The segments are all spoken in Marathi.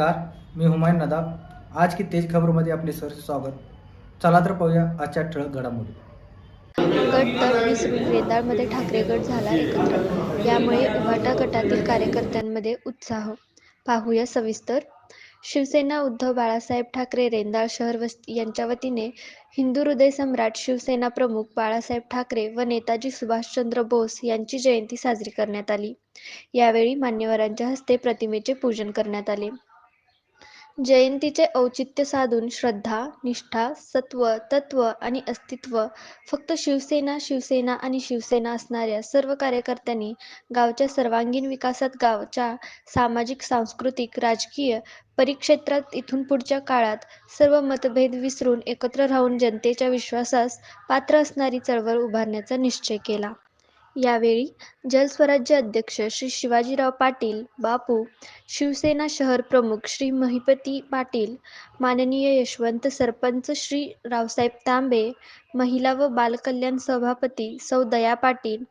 नमस्कार मी हुमायून नदाब. आज की तेज खबरमध्ये आपले सर स्वागत. चला तर पाहूया आजच्या ठळक घडामोडी. गट दर ठाकरे गट झाला एकत्र. यामुळे उभाटा गटातील कार्यकर्त्यांमध्ये उत्साह. पाहूया सविस्तर. शिवसेना उद्धव बाळासाहेब ठाकरे रेंदाळ शहर वस्ती यांच्या वतीने हिंदू हृदय सम्राट शिवसेना प्रमुख बाळासाहेब ठाकरे व नेताजी सुभाषचंद्र बोस यांची जयंती साजरी करण्यात आली. यावेळी मान्यवरांच्या हस्ते प्रतिमेचे पूजन करण्यात आले. जयंतीचे औचित्य साधून श्रद्धा निष्ठा सत्व तत्व आणि अस्तित्व फक्त शिवसेना शिवसेना आणि शिवसेना असणाऱ्या सर्व कार्यकर्त्यांनी गावच्या सर्वांगीण विकासात गावच्या सामाजिक सांस्कृतिक राजकीय परिक्षेत्रात इथून पुढच्या काळात सर्व मतभेद विसरून एकत्र राहून जनतेच्या विश्वासास पात्र असणारी चळवळ उभारण्याचा निश्चय केला. यावेळी जलस्वराज्य अध्यक्ष श्री शिवाजीराव पाटील बापू शिवसेना शहर प्रमुख श्री महिपती पाटील माननीय यशवंत सरपंच श्री रावसाहेब तांबे महिला व बालकल्याण सभापती सौ दया पाटील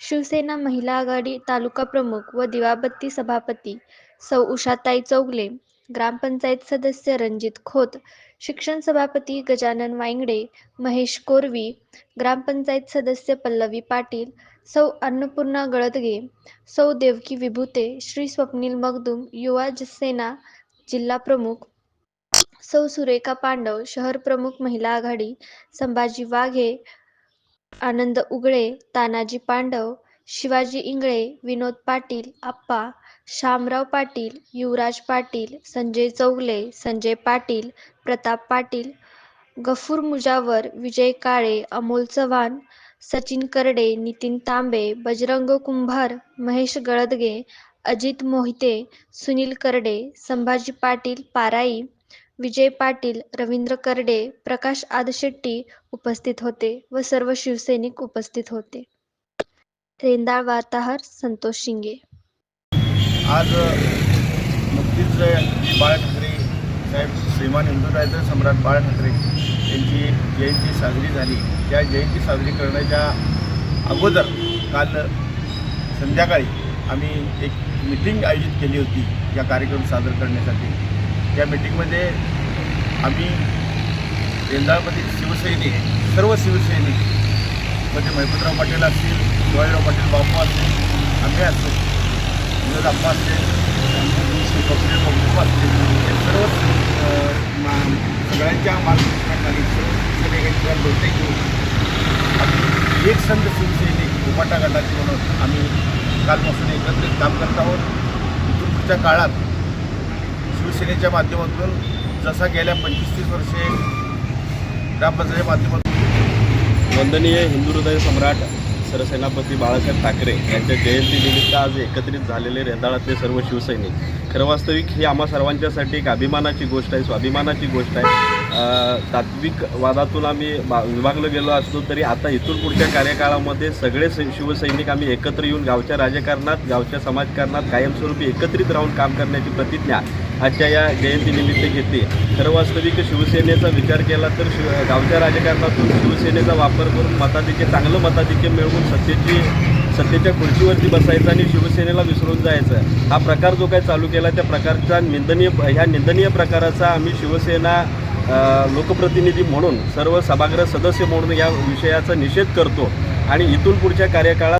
शिवसेना महिला आघाडी तालुका प्रमुख व दिवाबत्ती सभापती सौ उषाताई चौगले ग्रामपंचायत सदस्य रणजित खोत शिक्षण सभापती गजानन वांगडे महेश कोरवी ग्रामपंचायत सदस्य पल्लवी पाटील सौ अन्नपूर्णा गळदगे सौ देवकी विभूते श्री स्वप्नील मगदुम युवा सेना जिल्हा प्रमुख सौ सुरेखा पांडव शहर प्रमुख महिला आघाडी संभाजी वाघे आनंद उगळे तानाजी पांडव शिवाजी इंगळे विनोद पाटील आप्पा शामराव पाटील युवराज पाटील संजय चौगले संजय पाटील प्रताप पाटील गफूर मुजावर विजय काळे अमोल चव्हाण सचिन करडे नितीन तांबे बजरंग कुंभार महेश गळदगे अजित मोहिते सुनील करडे संभाजी पाटील पाराई विजय पाटील रवींद्र करडे प्रकाश आदशेट्टी उपस्थित होते व सर्व शिवसैनिक उपस्थित होते. रेंदाळ वार्ताहर संतोष शिंगे. आज नुकतीच बाळ ठाकरे साहेब श्रीमान हिंदू सम्राट बाळ ठाकरे यांची जयंती साजरी झाली. त्या जयंती साजरी करण्याच्या अगोदर काल संध्याकाळी आम्ही एक मिटिंग आयोजित केली होती या कार्यक्रम सादर करण्यासाठी. त्या मिटिंगमध्ये आम्ही रेंदाळमधील शिवसैनिक सर्व शिवसैनिक म्हणजे महिपतराव पाटील असतील शिवाजीराव पाटील बापू असतील आम्ही असतो. विनोद अप्पा असतील कपिल बापू असतील हे सर्व मा- सगळ्यांच्या मार्गदर्शनाखाली सर्व शिवसैनिकांच्या बैठक घेऊन एक संघ शिवसैनिक उपाटा गटाचे म्हणून आम्ही कालपासून एकत्रित काम करत आहोत. इथून पुढच्या काळात शिवसेनेच्या माध्यमातून जसा गेल्या पंचवीस तीस वर्षे ग्रामपंचायतीच्या माध्यमातून वंदनीय हिंदू हृदय सम्राट सरसेनापती बाळासाहेब ठाकरे यांच्या जयंतीनिमित्त आज एकत्रित झालेले रेंदाळातले सर्व शिवसैनिक. खरं वास्तविक ही आम्हा सर्वांच्यासाठी एक अभिमानाची गोष्ट आहे स्वाभिमानाची गोष्ट आहे. तात्विक वादातून आम्ही बा विभागलं गेलो असलो तरी आता इथून पुढच्या कार्यकाळामध्ये सगळे स- शिवसैनिक आम्ही एकत्र येऊन गावच्या राजकारणात गावच्या समाजकारणात कायमस्वरूपी एकत्रित राहून काम करण्याची प्रतिज्ञा आजच्या या जयंतीनिमित्त घेते. खरं वास्तविक शिवसेनेचा विचार केला तर शिव गावच्या राजकारणातून शिवसेनेचा वापर करून मताधिक्य चांगलं मताधिक्य मिळवून सत्तेची सत्तेच्या खुर्चीवरती बसायचं आणि शिवसेनेला विसरून जायचं. हा प्रकार जो काही चालू केला त्या प्रकारचा निंदनीय ह्या निंदनीय प्रकाराचा आम्ही शिवसेना लोकप्रतिनिधी म्हणून सर्व सभागृह सदस्य म्हणून या विषयाचा निषेध करतो. आणि इथून पुढच्या कार्यकाळात